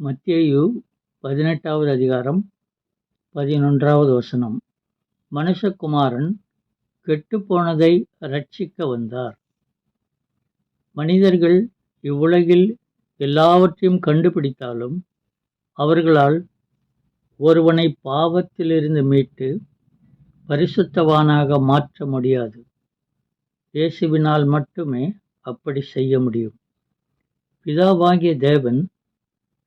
மத்தேயு பதினெட்டாவது அதிகாரம் பதினொன்றாவது வசனம். மனுஷகுமாரன் கெட்டுப்போனதை ரட்சிக்க வந்தார். மனிதர்கள் இவ்வுலகில் எல்லாவற்றையும் கண்டுபிடித்தாலும் அவர்களால் ஒருவனை பாவத்திலிருந்து மீட்டு பரிசுத்தவானாக மாற்ற முடியாது. இயேசுவினால் மட்டுமே அப்படி செய்ய முடியும். பிதாவாகிய தேவன்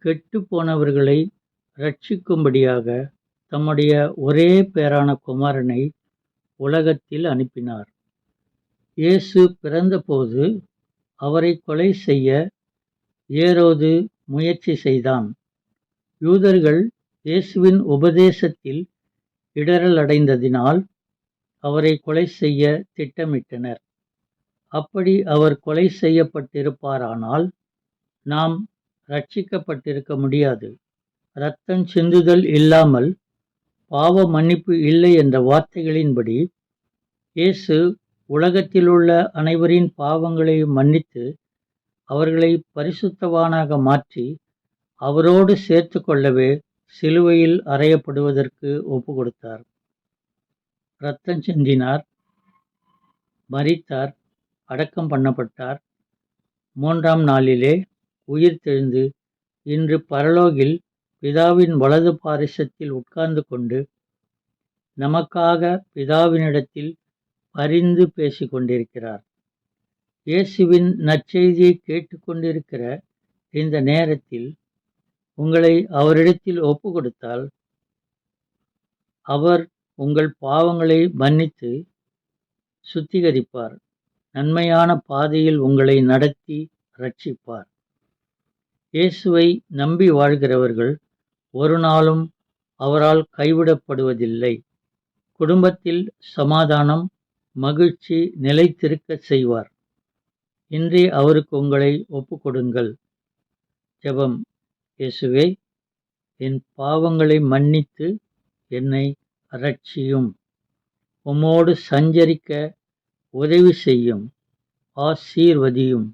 கெட்டு போனவர்களை ரட்சிக்கும்படியாக தம்முடைய ஒரே பேரான குமாரனை உலகத்தில் அனுப்பினார். இயேசு பிறந்தபோது அவரை கொலை செய்ய ஏரோது முயற்சி செய்தான். யூதர்கள் இயேசுவின் உபதேசத்தில் இடரல் அடைந்ததினால் அவரை கொலை செய்ய திட்டமிட்டனர். அப்படி அவர் கொலை செய்யப்பட்டிருப்பாரானால் நாம் ரட்சிக்கப்பட்டிருக்க முடியாது. இரத்தம் சிந்துதல் இல்லாமல் பாவ மன்னிப்பு இல்லை என்ற வார்த்தைகளின்படி இயேசு உலகத்தில் உள்ள அனைவரின் பாவங்களை மன்னித்து அவர்களை பரிசுத்தவானாக மாற்றி அவரோடு சேர்த்து கொள்ளவே சிலுவையில் அறையப்படுவதற்கு ஒப்பு கொடுத்தார் இரத்தம் சிந்தினார் மறித்தார் அடக்கம் பண்ணப்பட்டார். மூன்றாம் நாளிலே உயிர் தெழுந்து இன்று பரலோகில் பிதாவின் வலது பாரிசத்தில் உட்கார்ந்து கொண்டு நமக்காக பிதாவினிடத்தில் பரிந்து பேசிக் கொண்டிருக்கிறார் இயேசுவின் நற்செய்தியை கேட்டுக்கொண்டிருக்கிற இந்த நேரத்தில் உங்களை அவரிடத்தில் ஒப்பு கொடுத்தால் அவர் உங்கள் பாவங்களை மன்னித்து சுத்திகரிப்பார். நன்மையான பாதையில் உங்களை நடத்தி ரட்சிப்பார். இயேசுவை நம்பி வாழ்கிறவர்கள் ஒரு நாளும் அவரால் கைவிடப்படுவதில்லை. குடும்பத்தில் சமாதானம் மகிழ்ச்சி நிலைத்திருக்க செய்வார். இன்றே அவருக்கு உங்களை ஒப்புக்கொடுங்கள். ஜெபம். இயேசுவே என் பாவங்களை மன்னித்து என்னை ரட்சியும் உம்மோடு சஞ்சரிக்க உதவி செய்யும். ஆசீர்வதியும்.